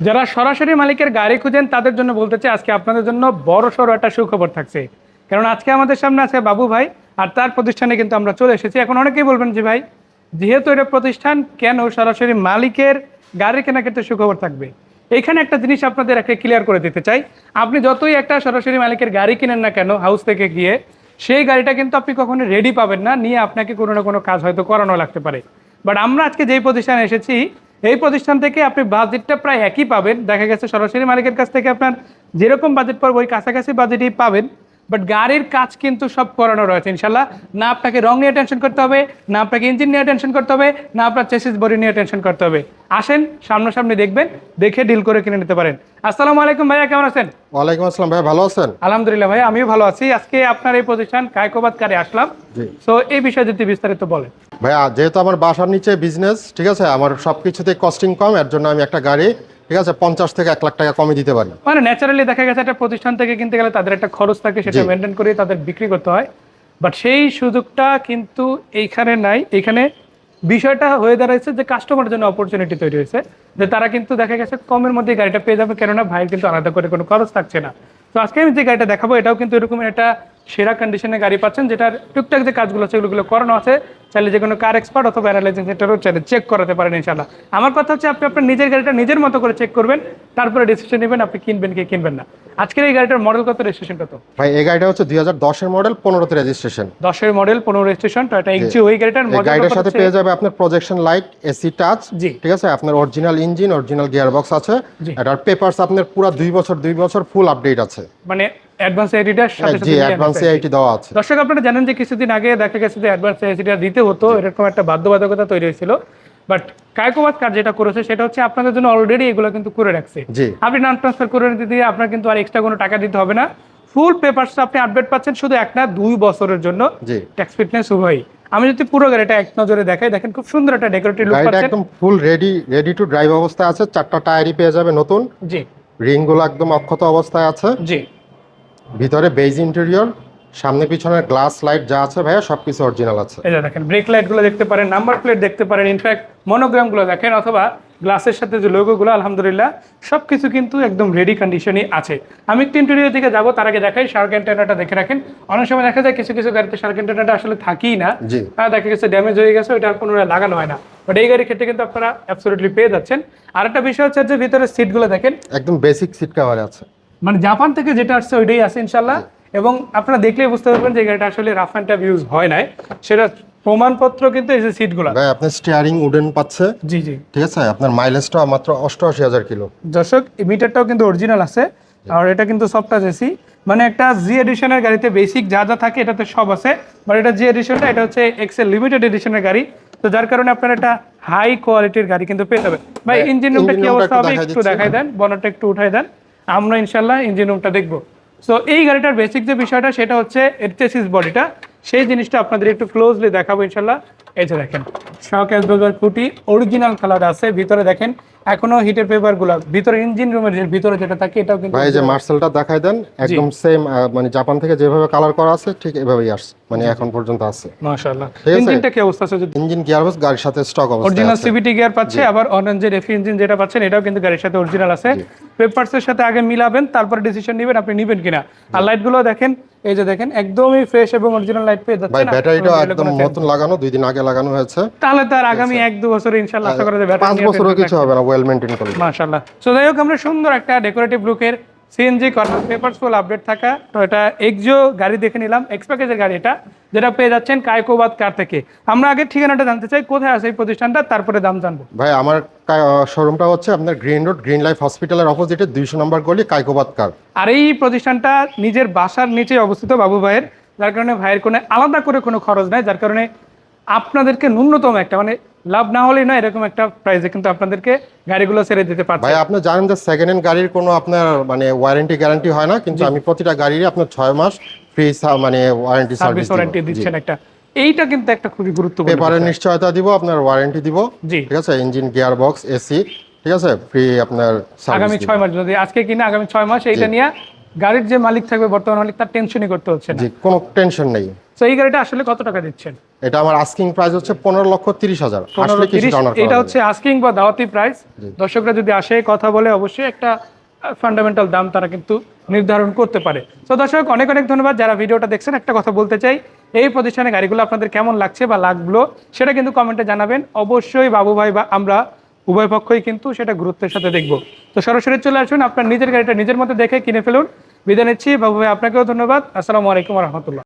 যারা সরাসরি মালিকের গাড়ি খুঁজেন, তাদের জন্য বলতে চাই, আজকে আপনাদের জন্য বড় সড়ো একটা সুখবর থাকছে। কারণ আজকে আমাদের সামনে আছে বাবু ভাই, আর তার প্রতিষ্ঠানে কিন্তু আমরা চলে এসেছি। এখন অনেকেই বলবেন যে ভাই, যেহেতু এটা প্রতিষ্ঠান, কেন সরাসরি মালিকের গাড়ি কেনাক্ষেত্রে সুখবর থাকবে? এখানে একটা জিনিস আপনাদের একটা ক্লিয়ার করে দিতে চাই। আপনি যতই একটা সরাসরি মালিকের গাড়ি কিনেন না কেন হাউস থেকে গিয়ে, সেই গাড়িটা কিন্তু আপনি কখনো রেডি পাবেন না, নিয়ে আপনাকে কোনো না কোনো কাজ হয়তো করানো লাগতে পারে। বাট আমরা আজকে যেই প্রতিষ্ঠানে এসেছি এই প্রতিষ্ঠান থেকে আপনি বাজেটটা প্রায় একই পাবেন। দেখা গেছে সরাসরি মালিকের কাছ থেকে আপনার যেরকম বাজেট পড়বে ওই কাছাকাছি বাজেটই পাবেন। বাট গাড়ির কাজ কিন্তু সব করানো রয়েছে ইনশাল্লাহ না আপনাকে রং নিয়ে টেনশন করতে হবে না আপনাকে ইঞ্জিন নিয়ে টেনশন করতে হবে না আপনার চেসিস বডি নিয়ে টেনশন করতে হবে। আসেন সামনাসামনি দেখবেন দেখে ডিল করে কিনে নিতে পারেন। আসসালামু আলাইকুম ভাইয়া কেমন আছেন? ওয়ালাইকুম আসসালাম ভাই ভালো আছেন? আলহামদুলিল্লাহ ভাই আমিও ভালো আছি। আজকে আপনার এই প্রতিষ্ঠান কায়কোবাদ কারে আসলাম সো এই বিষয়ে যদি বিস্তারিত বলেন। ভাইয়া যেহেতু আমার বাসার নিচে বিজনেস ঠিক আছে আমার সব কিছুতে কস্টিং কম এর জন্য আমি একটা গাড়ি ঠিক আছে পঞ্চাশ থেকে এক লাখ টাকা কমে দিতে পারি। মানে ন্যাচারালি দেখা গেছে একটা প্রতিষ্ঠান থেকে কিনতে গেলে তাদের একটা খরচ থাকে সেটা মেনটেন করে তাদের বিক্রি করতে হয়। বাট সেই সুযোগটা কিন্তু এইখানে নাই। এখানে বিষয়টা হয়ে দাঁড়াইছে যে কাস্টমারের জন্য অপরচুনিটি তৈরি হয়েছে। যে তারা কিন্তু দেখা গেছে কমের মধ্যে গাড়িটা পেয়ে যাবে কেননা ভাইয়ের কিন্তু আলাদা করে কোনো খরচ থাকছে না। তো আজকে আমি যে গাড়িটা দেখাবো এটাও কিন্তু এরকম একটা সেরা কন্ডিশনে গাড়ি পাচ্ছেন যেটার টুকটাক যে কাজগুলো আছে ওগুলো করানো আছে চাইলে যে কোনো কার এক্সপার্ট অথবা অ্যানালাইজিং সেন্টারও চাইলে চেক করাতে পারেন ইনশাল্লাহ আমার কথা হচ্ছে আপনি আপনার নিজের গাড়িটা নিজের মতো করে চেক করবেন তারপরে ডিসিশন নেবেন আপনি কিনবেন কি কিনবেন না। আজকের এই গাড়িটার মডেল কত রেজিস্ট্রেশন কত ভাই এই গাড়িটা হচ্ছে দুই হাজার দশের মডেল পনেরোতে রেজিস্ট্রেশন দশের মডেল পনেরো রেজিস্ট্রেশন টয়টা এক্সি ওই গাড়িটার মডেল গাড়িটার সাথে পেয়ে যাবে আপনার প্রজেকশন লাইট এসি টাচ জি। ঠিক আছে? আপনার original engine original gear box আছে। এটার পেপারস আপনার পুরো দুই বছর দুই বছর ফুল আপডেট আছে। মানে অ্যাডভান্স এডিটার সাথে সাথে অ্যাডভান্স আইটি দেওয়া আছে। দর্শক আপনারা জানেন যে কিছুদিন আগে দেখা গেছে যে অ্যাডভান্স এসিটা দিতে হতো এরকম একটা বাধ্যবাধকতা তৈরি হয়েছিল। বাট কায়কোবাদ কার যেটা করেছে সেটা হচ্ছে আপনাদের জন্য অলরেডি এগুলো কিন্তু করে রাখছে। আপনি নাম ট্রান্সফার করে নিতে দিয়ে আপনার কিন্তু আর এক্সট্রা কোনো টাকা দিতে হবে না। ফুল পেপারস আপনি আপডেট পাচ্ছেন শুধু এক না দুই বছরের জন্য ট্যাক্স ফিটনেস উভয়ই আমি যদি পুরো গাড়িটা এক নজরে দেখাই দেখেন খুব সুন্দর একটা ডেকোরেটিভ লুক পাচ্ছেন। একদম full ready ready to drive অবস্থায় আছে চারটা টায়ারই পেয়ে যাবে নতুন। জি। রিংগুলো একদম অক্ষত অবস্থায় আছে। জি। ভিতরে বেজ ইন্টেরিয়র সামনে পিছনে গ্লাস লাইট যা আছে ভাইয়া সবকিছু অরিজিনাল আছে। এই দেখেন ব্রেক লাইটগুলো দেখতে পারেন নাম্বার প্লেট দেখতে পারেন ইনফ্যাক্ট মনোগ্রামগুলো দেখেন অথবা গ্লাসের সাথে যে লোগোগুলো আলহামদুলিল্লাহ সব কিছু কিন্তু একদম রেডি কন্ডিশনই আছে। আমি একটু ইন্টেরিয়র দিকে যাব তার আগে দেখাই শার্ক অ্যান্টেনাটা দেখে রাখেন। অনেক সময় দেখা যায় কিছু কিছু গাড়িতে শার্ক অ্যান্টেনাটা আসলে থাকেই না। দেখা গেছে ড্যামেজ হয়ে গেছে ওইটা আর পুনরায় লাগানো হয় না। বাট এই গাড়ির ক্ষেত্রে কিন্তু আপনারা অ্যাবসলিউটলি পেয়ে যাচ্ছেন। আর একটা বিষয় হচ্ছে যে ভিতরে সিটগুলো দেখেন। একদম বেসিক সিট কভার আছে। মানে জাপান থেকে যেটা আসছে ওইটাই আছে ইনশাল্লাহ এবং আপনারা দেখলেই বুঝতে পারবেন যে গাড়িটা আসলে রাফ অ্যান্ড টাফ ইউজ হয় নাই। সেটা প্রমাণপত্র কিন্তু এই যে সিটগুলো ভাই আপনার স্টিয়ারিং উডেন পাচ্ছে। জি জি। ঠিক আছে? আপনার মাইলেজটা মাত্র অষ্টআশি হাজার কিলো। দর্শক মিটারটাও কিন্তু অরিজিনাল আছে। আর এটা কিন্তু সফট এসি মানে একটা জি এডিশনের গাড়িতে বেসিক যা যা থাকে এটাতে সব আছে। বাট এটা জি এডিশনটা এটা হচ্ছে এক্সেল লিমিটেড এডিশনের গাড়ি। তো যার কারণে আপনার একটা হাই কোয়ালিটির গাড়ি কিন্তু পেয়ে যাবেন। ভাই ইঞ্জিন রুমটা কি অবস্থা হবে একটু দেখাই দেন বনারটা একটু উঠাই দেন। আমরা ইনশাল্লাহ ইঞ্জিন রুমটা দেখব। সো এই গাড়িটার বেসিক যে বিষয়টা, সেটা হচ্ছে এর বডিটা সেই জিনিসটা আপনাদের একটু ক্লোজলি দেখাবো ইনশাল্লাহ এই যে দেখেন শক অ্যাসবেগার কুটি অরিজিনাল কালার আছে। ভিতরে দেখেন এখনও হিটের পেপারগুলো ভিতরে ইঞ্জিন রুমের ভিতরে যেটা থাকে এটাও কিন্তু ভাই যে মার্সেলটা দেখাই দেন একদম সেম মানে জাপান থেকে যেভাবে কালার করা আছে ঠিক এভাবেই আসছে মানে এখন পর্যন্ত আছে। মাশাআল্লাহ। ইঞ্জিনটা কি অবস্থা আছে যদি? ইঞ্জিন গিয়ারবক্স গাড়ির সাথে স্টক অবস্থায় অরিজিনাল সিভিটি গিয়ার পাচ্ছে আবার অরেঞ্জের এফ ইঞ্জিন যেটা পাচ্ছেন এটাও কিন্তু গাড়ির সাথে অরিজিনাল আছে। পেপারসের সাথে আগে মিলাবেন তারপর ডিসিশন নেবেন আপনি নেবেন কিনা। আর লাইটগুলো দেখেন এই যে দেখেন একদমই ফ্রেশ এবং অরিজিনাল লাইট পেয়ে ভাই ব্যাটারিটা একদম নতুন লাগানো দুই দিন আগে লাগানো হয়েছে। তাহলে তার আগামী এক দু বছরে ইনশাল্লাহ আশা করা যায় পাঁচ ব্যাটারি বছরও কিছু হবে না ওয়েল করলে মাশাআল্লাহ। সো যাই হোক আমরা সুন্দর একটা ডেকোরেটিভ লুকের CNG corner papers full update থাকা তো এটা এক্সিও গাড়ি দেখে নিলাম এক্স প্যাকেজের গাড়ি এটা যেটা পেয়ে যাচ্ছেন কায়কোবাদ কার থেকে। আমরা আগে ঠিকানাটা জানতে চাই কোথায় আছে এই প্রতিষ্ঠানটা তারপরে দাম জানব। ভাই আমার শোরুমটা হচ্ছে আপনার গ্রিন রোড গ্রিন লাইফ হসপিটালের অপোজিটে দুইশো নম্বর গলি কাইকোবাদ কার। আর এই প্রতিষ্ঠানটা নিজের বাসার নিচে অবস্থিত বাবু ভাইয়ের যার কারণে ভাইয়ের কোনো আলাদা করে কোনো খরচ নাই যার কারণে আপনাদেরকে ন্যূনতম একটা মানে লাভ না হলেই না এরকম একটা প্রাইসে কিন্তু আপনাদেরকে গাড়িগুলো ছেড়ে দিতে পারছে। ভাই আপনি জানেন যে সেকেন্ড হ্যান্ড গাড়ির কোনো আপনার মানে ওয়ারেন্টি গ্যারান্টি হয় না কিন্তু আমি প্রতিটা গাড়িরই আপনার ছয় মাস ফ্রি মানে ওয়ারেন্টি সার্ভিস ওয়ারেন্টি দিচ্ছেন একটা। এইটা কিন্তু একটা খুবই গুরুত্বপূর্ণ পেপারের নিশ্চয়তা দিব আপনার ওয়ারেন্টি দিব জি। ঠিক আছে? ইঞ্জিন গিয়ার বক্স এসি ঠিক আছে? ফ্রি আপনার আগামী ছয় মাস যদি আজকে কিনে আগামী ছয় মাস এইটা নিয়ে গাড়ির যে মালিক থাকবে বর্তমান মালিক তার টেনশনই করতে হচ্ছে না। জি কোনো টেনশন নেই। তো এই গাড়িটা আসলে কত টাকা দিচ্ছেন? এটা আমার আস্কিং প্রাইস হচ্ছে পনেরো লক্ষ তিরিশ হাজার। এটা হচ্ছে আস্কিং বা দাওয়াতি প্রাইস দর্শকরা যদি আসে কথা বলে অবশ্যই একটা ফান্ডামেন্টাল দাম তারা কিন্তু নির্ধারণ করতে পারে। তো দর্শক অনেক অনেক ধন্যবাদ। যারা ভিডিওটা দেখছেন একটা কথা বলতে চাই। এই প্রতিষ্ঠানে গাড়িগুলো আপনাদের কেমন লাগছে বা লাগল সেটা কিন্তু কমেন্টে জানাবেন। অবশ্যই বাবু ভাই বা আমরা উভয় পক্ষই কিন্তু সেটা গুরুত্বের সাথে দেখব। তো সরাসরি চলে আসুন আপনার নিজের গাড়িটা নিজের মতো দেখে কিনে ফেলুন। বিদায় নিচ্ছি। বাবু ভাই আপনাকেও ধন্যবাদ। আসসালামু আলাইকুম রহমতুল্লাহ।